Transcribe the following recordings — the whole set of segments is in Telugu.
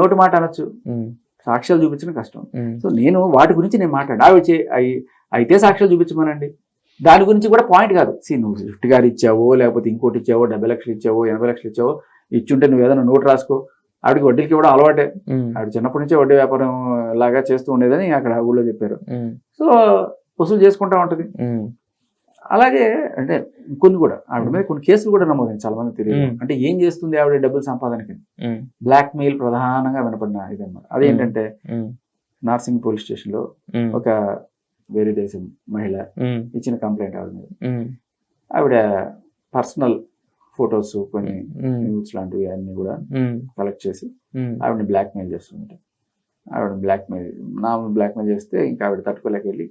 నోటి మాట అనొచ్చు. సాక్ష్యాలు చూపించడం కష్టం. సో నేను వాటి గురించి నేను మాట్లాడు అవి అయితే సాక్ష్యాలు చూపించమనండి. దాని గురించి కూడా పాయింట్ కాదు. సి నువ్వు స్విఫ్ట్ గారు ఇచ్చావో లేకపోతే ఇంకోటి ఇచ్చావో డెబ్బై లక్షలు ఇచ్చావో ఎనభై లక్షలు ఇచ్చావో ఇచ్చుంటే నువ్వు ఏదైనా నోట్ రాసుకో. ఆవిడకి వడ్డీలకి ఇవ్వడం అలవాటే. ఆవిడ చిన్నప్పటి నుంచే వడ్డీ వ్యాపారం లాగా చేస్తూ ఉండేదని అక్కడ ఊళ్ళో చెప్పారు. సో వసూలు చేసుకుంటా ఉంటుంది. అలాగే అంటే కొన్ని కూడా ఆవిడ మీద కొన్ని కేసులు కూడా నమోదైంది చాలా మంది తెలియదు. అంటే ఏం చేస్తుంది ఆవిడ డబ్బులు సంపాదనకి? బ్లాక్ మెయిల్ ప్రధానంగా వినపడిన ఇదన్నమాట. అదేంటంటే నార్సింగ్ పోలీస్ స్టేషన్లో ఒక వేరే దేశం మహిళ ఇచ్చిన కంప్లైంట్ ఆవిడ మీద. ఆవిడ పర్సనల్ ఫొటోస్ కొన్ని న్యూస్ లాంటివి అన్ని కూడా కలెక్ట్ చేసి ఆవిడని బ్లాక్ మెయిల్ చేస్తుంటే ఆవిడ బ్లాక్ మెయిల్ నా బ్లాక్ మెయిల్ చేస్తే ఇంకా ఆవిడ తట్టుకోలేక వెళ్ళి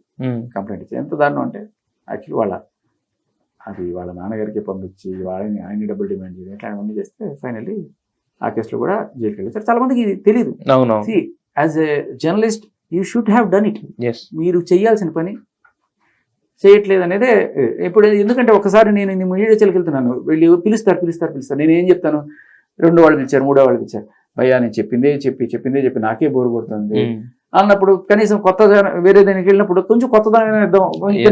కంప్లైంట్ ఇచ్చారు ఎంత దారుణం అంటే యాక్చువల్లీ వాళ్ళ అది వాళ్ళ నాన్నగారికి పంపించి వాళ్ళని ఆయన డబ్బులు డిమాండ్ చేయడం ఇట్లా అవన్నీ చేస్తే ఫైనల్లీ ఆ కేసులో కూడా జైలుకి వెళ్ళారు చాలా మందికి ఇది తెలియదు as a journalist you should have done it మీరు చేయాల్సిన పని చేయట్లేదు అనేదే ఇప్పుడు ఎందుకంటే ఒకసారి నేను మీడియా వెళ్తున్నాను వెళ్ళి పిలుస్తారు పిలుస్తారు పిలుస్తారు. నేను ఏం చెప్తాను? రెండు వాళ్ళు పిలిచారు మూడో వాళ్ళు పిలిచారు. భయ్యా నేను చెప్పిందే చెప్పి చెప్పిందే చెప్పి నాకే బోరు కొడుతుంది. అన్నప్పుడు కనీసం కొత్త వేరే దానికి వెళ్ళినప్పుడు కొంచెం కొత్త దాని ఇద్దాం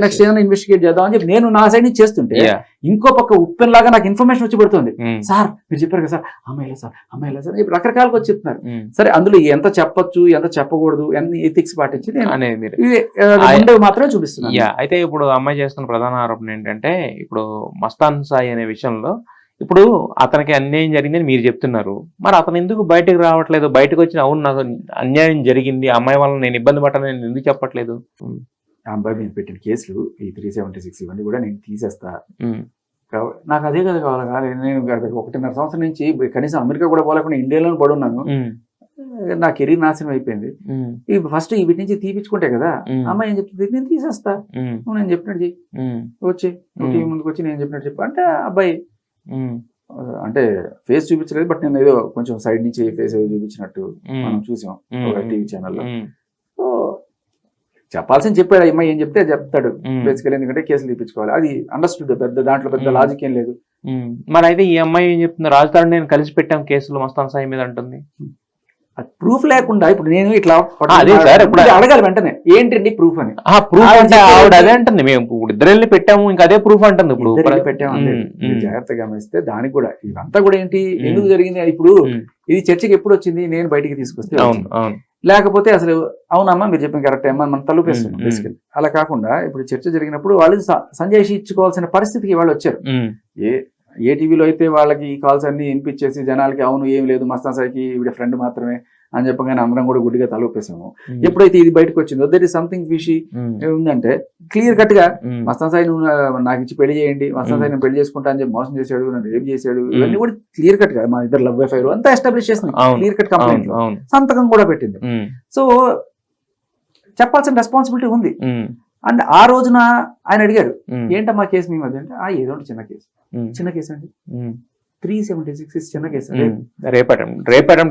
నెక్స్ట్ ఏదైనా ఇన్వెస్టిగేట్ చేద్దాం అని చెప్పి నేను నా సైడ్ నుంచి చేస్తుంటే ఇంకో పక్క ఉప్పెన్ లాగా నాకు ఇన్ఫర్మేషన్ వచ్చి పడుతుంది. సార్ మీరు చెప్పారు కదా సార్ అమ్మాయిలా సార్ అమ్మాయిలా సార్ ఇప్పుడు రకరకాలుగా వచ్చి చెప్తున్నారు. సరే అందులో ఎంత చెప్పొచ్చు ఎంత చెప్పకూడదు ఎన్ని ఎథిక్స్ పాటించి నేను మాత్రమే చూపిస్తున్నాను. అయితే ఇప్పుడు అమ్మాయి చేస్తున్న ప్రధాన ఆరోపణ ఏంటంటే ఇప్పుడు మస్తాన్ సాయి అనే విషయంలో ఇప్పుడు అతనికి అన్యాయం జరిగిందని మీరు చెప్తున్నారు. మరి అతను ఎందుకు బయటకు రావట్లేదు? బయటకు వచ్చి అవును నాకు అన్యాయం జరిగింది. అమ్మాయి వల్ల నేను ఇబ్బంది పడ్డాను నేను ఎందుకు చెప్పట్లేదు? ఆ అబ్బాయి మీద పెట్టిన కేసులు ఈ త్రీ సెవెంటీ సిక్స్ ఇవన్నీ కూడా నేను తీసేస్తా. కావ- నాకు అదే కదా కావాలి. నేను ఒకటిన్నర సంవత్సరం నుంచి కనీసం అమెరికా కూడా పోలేకుండా ఇండియాలో పడున్నాను నా కెరీర్ నాశనం అయిపోయింది. ఈ ఫస్ట్ వీటి నుంచి తీపించుకుంటే కదా అమ్మాయి ఏం చెప్తుంది? నేను తీసేస్తా. నువ్వు నేను చెప్పినట్టు చెయ్యి. వచ్చి. టీవీ ముందుకు వచ్చి నేను చెప్పినట్టు చెప్పు. అంటే అబ్బాయి అంటే ఫేస్ చూపించలేదు బట్ నేను ఏదో కొంచెం సైడ్ నుంచి ఫేస్ ఏదో చూపించినట్టు మనం చూసాం టీవీ ఛానల్లో. సో చెప్పాల్సింది చెప్పాడు అమ్మాయి ఏం చెప్తే అది చెప్తాడు. బేసికల్ ఎందుకంటే కేసులు తీపించుకోవాలి. అది అండర్స్టూడ్ పెద్ద దాంట్లో పెద్ద. లాజిక్ ఏం లేదు. మరి అయితే ఈ అమ్మాయి ఏం చెప్తుంది రాజధాని నేను కలిసి పెట్టాం కేసులు మస్తాన్ సాయి మీద అంటుంది. ప్రూఫ్ లేకుండా ఇప్పుడు నేను ఇట్లా అడగాలి వెంటనే ఏంటండి ప్రూఫ్ అని? ఆ ప్రూఫ్ అంటే ఆవిడ? అదే అంటుంది మేము ఇప్పుడు ఇద్దరు పెట్టాము ఇంకా అదే ప్రూఫ్ అంటుంది ఇప్పుడు. ఉమ్, జాగ్రత్తగా గమనిస్తే దానికి కూడా ఇదంతా కూడా ఏంటి. ఎందుకు జరిగింది ఇప్పుడు ఇది చర్చకి ఎప్పుడు వచ్చింది నేను బయటికి తీసుకొస్తే లేకపోతే అసలు అవునమ్మా మీరు చెప్పిన కరెక్ట్ అమ్మా మనం తలుపేస్తున్నాం. బేసికల్ అలా కాకుండా ఇప్పుడు చర్చ జరిగినప్పుడు వాళ్ళు సంజయ్ ఇచ్చుకోవాల్సిన పరిస్థితికి వాళ్ళు వచ్చారు. ఏ ఏ టీవీలో అయితే వాళ్ళకి ఈ కాల్స్ అన్ని వినిపించేసి జనాలకి అవును ఏం లేదు మస్తాన్ సాయికి ఈవిడ ఫ్రెండ్ మాత్రమే అని చెప్పగానే అందరం కూడా గుడ్డిగా తలూపేసాము. ఎప్పుడైతే ఇది బయటకు వచ్చిందో that is something fishy um, ఉందంటే క్లియర్ కట్గా మస్తాన్ సాయి నువ్వు నాకు ఇచ్చి పెళ్ళి చేయండి మస్తాన్ సాయి. నేను పెళ్ళి చేసుకుంటా అని చెప్పి మోసం చేశాడు నన్ను రేప్ చేశాడు. ఇవన్నీ కూడా క్లియర్ కట్గా మా ఇద్దరు లవ్ అఫైర్ అంతా ఎస్టాబ్లిష్ చేసింది క్లియర్ కట్ కంప్లైంట్ సంతకం కూడా పెట్టింది. సో చెప్పాల్సిన రెస్పాన్సిబిలిటీ ఉంది. అండ్ ఆ రోజున ఆయన అడిగారు ఏంటమ్మా కేసు మీ మధ్య? అంటే ఆ ఏదో చిన్న కేసు చిన్న కేసు అండి. త్రీ సెవెంటీ సిక్స్ చిన్న కేసు.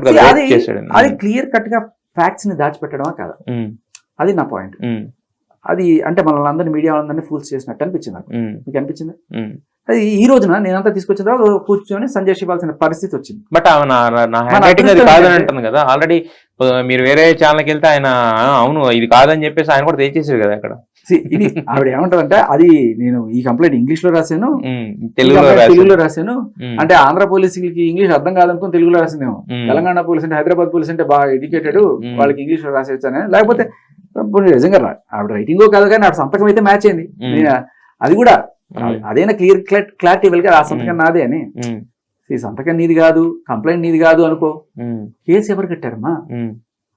కదా అది క్లియర్ కట్గా ఫ్యాక్ట్స్ని దాచిపెట్టడమా కాదా? ఉమ్, అది నా పాయింట్ అది అంటే మనల్ని అందరినీ మీడియా వాళ్ళందరినీ ఫూల్స్ చేసినట్టు అనిపించింది నాకు. మీకు అనిపించింది. అది ఈ రోజున నేనంతా తీసుకొచ్చిన తర్వాత కూర్చొని సంజయ్ ఇవ్వాల్సిన పరిస్థితి వచ్చింది. బట్ కాదని కదా. ఆల్రెడీ మీరు వేరే ఛానల్కి వెళ్తే ఆయన "ఆ, అవును ఇది కాదని చెప్పేసి ఆయన కూడా తెచ్చేసారు కదా అక్కడ. ఇది ఆవిడ ఏమంటారంటే అది నేను ఈ కంప్లైంట్ ఇంగ్లీష్లో రాశాను. తెలుగులో రాశాను. అంటే ఆంధ్ర పోలీసులకి ఇంగ్లీష్ అర్థం కాదనుకుని తెలుగులో రాసిందేమో. తెలంగాణ పోలీస్ అంటే హైదరాబాద్ పోలీస్ అంటే బాగా ఎడ్యుకేటెడ్. వాళ్ళకి ఇంగ్లీష్లో రాసేయచ్చని. లేకపోతే నిజంగా రా ఆవిడ రైటింగ్ కాదు కానీ ఆవిడ సంతకం అయితే మ్యాచ్ అయింది. అది కూడా అదైనా క్లియర్ క్లారిటీ వెళ్ళగా ఆ సంతకం. నాదే అని. ఈ సంతకం నీది కాదు కంప్లైంట్ నీది కాదు అనుకో. కేసు ఎవరు కట్టారమ్మా?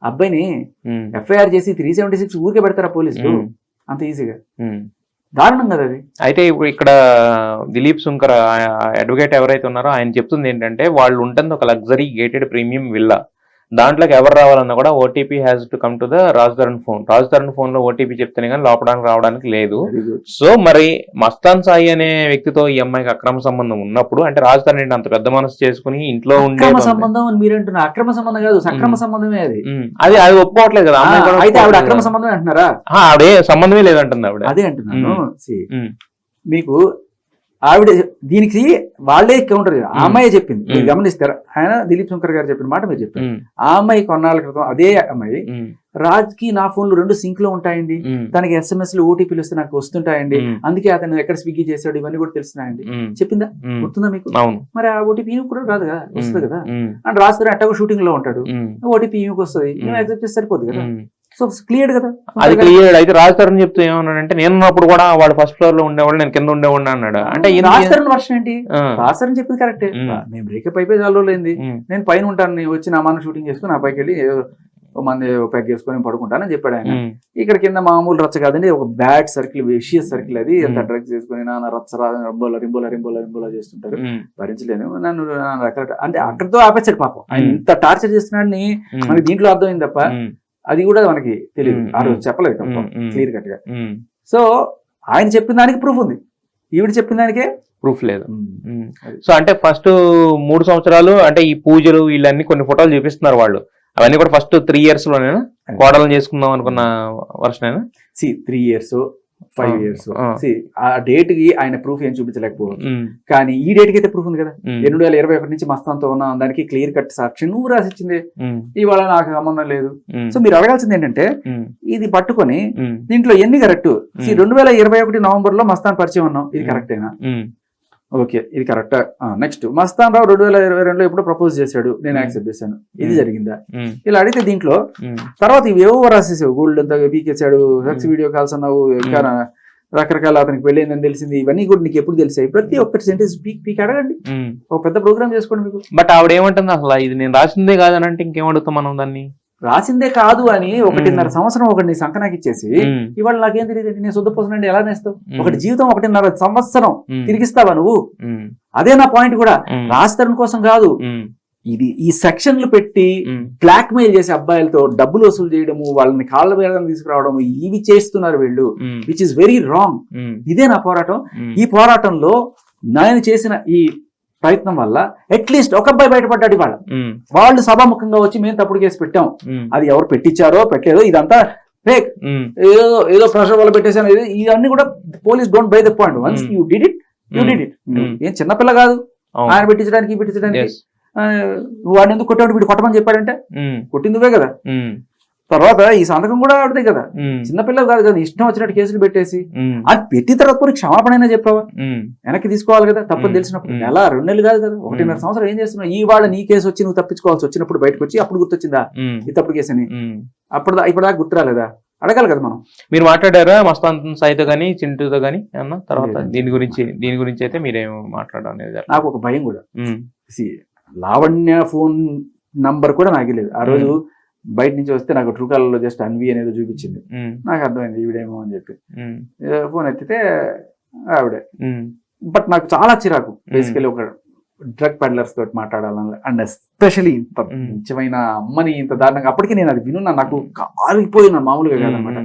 అబ్బాయిని ఎఫ్ఐఆర్ చేసి త్రీ సెవెంటీ సిక్స్ ఊరికే పెడతారా పోలీసులు? అంత ఈజీగా. దారుణం కదా అది. అయితే ఇప్పుడు ఇక్కడ దిలీప్ సుంకర్ అడ్వకేట్ ఎవరైతే ఉన్నారో ఆయన చెప్తుంది ఏంటంటే వాళ్ళు ఉంటుంది ఒక లగ్జరీ గేటెడ్ ప్రీమియం విల్లా దాంట్లోకి ఎవరు రావాలన్నా కూడా OTP has to come to the రాజధరణ్ phone రాజధరణ్ ఫోన్లో ఓటీపీ చెప్తేనే కానీ లోపడానికి రావడానికి లేదు. సో మరి మస్తాన్ సాయి అనే వ్యక్తితో ఈ అమ్మాయికి అక్రమ సంబంధం ఉన్నప్పుడు అంటే రాజధాని ఏంటి అంత పెద్ద మనసు చేసుకుని ఇంట్లో ఉండే సంబంధం అని మీరు అంటున్నారు. అక్రమ సంబంధం కాదు సక్రమ. సంబంధమే అది. అది అది ఒప్పుకోవట్లేదు కదా అయితే ఆవిడ అక్రమ. సంబంధమే అంటున్నారా? ఆ, ఆవిడే సంబంధమే లేదంటుంది ఆవిడ. అదే అంటున్నాను. మీకు ఆవిడ దీనికి వాళ్ళే కౌంటర్ ఆ. అమ్మాయి చెప్పింది. మీరు. గమనిస్తారు? ఆయన దిలీప్ శంకర్ గారు చెప్పిన మాట మీరు చెప్పారు. ఆ అమ్మాయి కొన్నాళ్ళ క్రితం అదే అమ్మాయి. రాజ్కి నా ఫోన్లు రెండు సింక్లో ఉంటాయండి తనకి ఎస్ఎంఎస్లు ఓటీపీలు వస్తే నాకు వస్తుంటాయండి. అందుకే అతను ఎక్కడ స్విగ్గీ చేశాడు ఇవన్నీ కూడా తెలుస్తున్నాయండి. చెప్పిందా? గుర్తుందా మీకు? మరి ఆ ఓటీపీ కూడా రాదు కదా. వస్తుంది కదా. అండ్ రాజ్ అట్టగా షూటింగ్లో ఉంటాడు. ఓటీపీ ఈమెకి వస్తుంది. మ్మ్. యాక్సెప్ట్ చేస్తే సరిపోదు కదా. సో క్లియర్ కదా? అది క్లియర్ అయితే రాజ్ తరుణ్ చెప్తూ ఏమన్నాడంటే నేను ఉన్నప్పుడు కూడా వాడు ఫస్ట్ ఫ్లోర్లో ఉండేవాడు నేను కింద ఉండేవాడిని అన్నాడు. అంటే ఈయన- రాస్తారు వర్షన్ ఏంటి? ఆ, రాస్తారని చెప్పింది కరెక్టే. మేము బ్రేకప్ అయిపోయి చాలా రోజులైంది. నేను పైన ఉంటాను నేను వచ్చి నా మన షూటింగ్ చేసుకుని నా పైకి వెళ్ళి మంది పెగ్ చేసుకొని పడుకుంటానని చెప్పాడు ఆయన. ఇక్కడ కింద మామూలు రచ్చ కాదండి ఒక బ్యాడ్ సర్కిల్ విషియస్ సర్కిల్ అది. ఎంత. డ్రగ్స్ చేసుకుని నా రచ్చ రింబోలా రింబోలా రింబోలా రింబోలా చేస్తుంటారు. భరించలేను. నన్ను నన్ను రకరకాల అంటే అక్కడితో ఆపేశాడు పాపం. ఆయన. ఇంత టార్చర్ చేస్తున్నాడని మనకి దీంట్లో అర్థమైంది తప్ప అది కూడా మనకి తెలియదు. ఆ రోజు చెప్పలేదు. క్లియర్ కట్గా సో ఆయన చెప్పిన దానికి ప్రూఫ్ ఉంది. ఈవిడ చెప్పిన దానికే ప్రూఫ్ లేదు. సో అంటే ఫస్ట్ మూడు సంవత్సరాలు అంటే ఈ పూజలు వీళ్ళన్ని కొన్ని ఫోటోలు చూపిస్తున్నారు వాళ్ళు. అవన్నీ కూడా ఫస్ట్ త్రీ ఇయర్స్ లోనేనా? కోడలను చేసుకుందాం అనుకున్న వర్షనేనా? See three years five years ఆ. సి ఆ డేట్కి ఆయన ప్రూఫ్ ఏం చూపించలేకపోవచ్చు కానీ ఈ డేట్కి అయితే ప్రూఫ్ ఉంది కదా? రెండు వేల ఇరవై ఒకటి నుంచి మస్తాంతో ఉన్న దానికి క్లియర్ కట్ సాక్షి నువ్వు రాసిచ్చింది. ఇవాళ నాకు సంబంధం లేదు. సో మీరు అడగాల్సింది ఏంటంటే ఇది పట్టుకొని దీంట్లో ఎన్ని కరెక్ట్. రెండు వేల ఇరవై ఒకటి నవంబర్లో మస్తాన్ పరిచయం ఉన్నాం ఇది. కరెక్టేనా ఓకే ఇది కరెక్ట్. నెక్స్ట్ మస్తాన్ రావు రెండు వేల ఇరవై రెండులో ఎప్పుడో ప్రపోజ్ చేశాడు. నేను. యాక్సెప్ట్ చేశాను. ఇది మ్మ్. జరిగిందా? ఉమ్, ఇలా అడిగితే దీంట్లో తర్వాత ఇవి ఏవో రాసేసావు గోల్డ్ అంతా పీకేసాడు సెక్స్. వీడియో కాల్స్ అన్నావు ఇంకా. రకరకాల అతనికి పెళ్ళైందని తెలిసింది. ఇవన్నీ కూడా నీకు ఎప్పుడు తెలిసాయి? ప్రతి ఒక్కటి సెంటెన్స్ పీక్ పీక్ అడగండి. ఒక పెద్ద ప్రోగ్రామ్ చేసుకోండి మీకు. బట్ ఆవిడ ఏమంటుంది అసలు? ఇది నేను రాసిందే కాదని అంటే ఇంకేం అడుగుతాం మనం దాన్ని? రాసిందే కాదు అని ఒకటిన్నర. సంవత్సరం ఒకటి సంకనాకి ఇచ్చేసి ఇవాళ నాకేం తెలియదు నేను శుద్ధపోసనండి ఎలా నేస్తావు? ఒకటి జీవితం ఒకటిన్నర సంవత్సరం తిరిగిస్తావా నువ్వు? అదే నా పాయింట్ కూడా. ఉమ్, రాస్తరం కోసం కాదు. ఇది ఈ సెక్షన్లు పెట్టి బ్లాక్ మెయిల్ చేసే అబ్బాయిలతో డబ్బులు వసూలు చేయడము వాళ్ళని కాళ్ళ మీద తీసుకురావడము ఇవి చేస్తున్నారు వీళ్ళు విచ్ ఇస్ వెరీ రాంగ్ ఇదే నా పోరాటం. ఈ పోరాటంలో నేను చేసిన ఈ ప్రయత్నం వల్ల అట్లీస్ట్ ఒక అబ్బాయి బయటపడ్డాడు ఇవాళ. వాళ్ళు సభాముఖంగా వచ్చి మేము తప్పుడు కేసు పెట్టాం. అది ఎవరు పెట్టించారో పెట్టలేదో ఇదంతా ఫేక్ ఏదో ఏదో ప్రెషర్ వల్ల పెట్టేసాను ఇవన్నీ కూడా police don't by the point once. You did it you. Did it. ఏం చిన్నపిల్ల కాదు. ఆయన పెట్టించడానికి పెట్టించడానికి. వాడిని ఎందుకు కొట్టాడు? వీడు కొట్టమని చెప్పాడంటే? కొట్టింది కదా. తర్వాత ఈ సంతకం కూడా ఆవిడదే కదా. ఉమ్, చిన్నపిల్ల కాదు కదా ఇష్టం వచ్చినట్టు కేసులు పెట్టేసి. అది పెట్టిన తర్వాత పోనీ క్షమాపణ అయినా చెప్పావా వెనక్కి తీసుకోవాలి కదా తప్పని. తెలిసినప్పుడు. నెల రెండు నెలలు కాదు కదా. ఒకటిన్నర. సంవత్సరం ఏం చేస్తున్నావు? ఈ వాళ్ళ నీ కేసు వచ్చి నువ్వు తప్పించుకోవాల్సి వచ్చినప్పుడు బయటకు వచ్చి అప్పుడు గుర్తొచ్చిందా ఈ తప్పుడు కేసు అని. అప్పుడు దా- ఇప్పుడు దాకా గుర్తు రాలేదా అడగాలి కదా మనం. మీరు మాట్లాడారా మస్తాన్ సాయితో గానీ చింటూతో గానీ అన్న తర్వాత. దీని గురించి దీని గురించి అయితే మీరేం మాట్లాడడం అనేది. నాకు ఒక భయం కూడా. లావణ్య ఫోన్ నంబర్ కూడా నాకు లేదు. ఆ రోజు బయట నుంచి వస్తే నాకు ట్రూ కాలర్లో జస్ట్ అన్వి అనేది చూపించింది. నాకు అర్థమైంది ఈవిడేమో అని చెప్పి. ఫోన్ ఎత్తితే ఆవిడే. బట్ నాకు చాలా చిరాకు బేసికలీ ఒక డ్రగ్ పెడ్లర్స్ తోటి మాట్లాడాలని అండ్ ఎస్పెషలీ ఇంత. నిజమైన అమ్మని ఇంత దారుణంగా అప్పటికి నేను అది వినున్నా. నాకు కాలిపోయిన మామూలుగా కాదనమాట.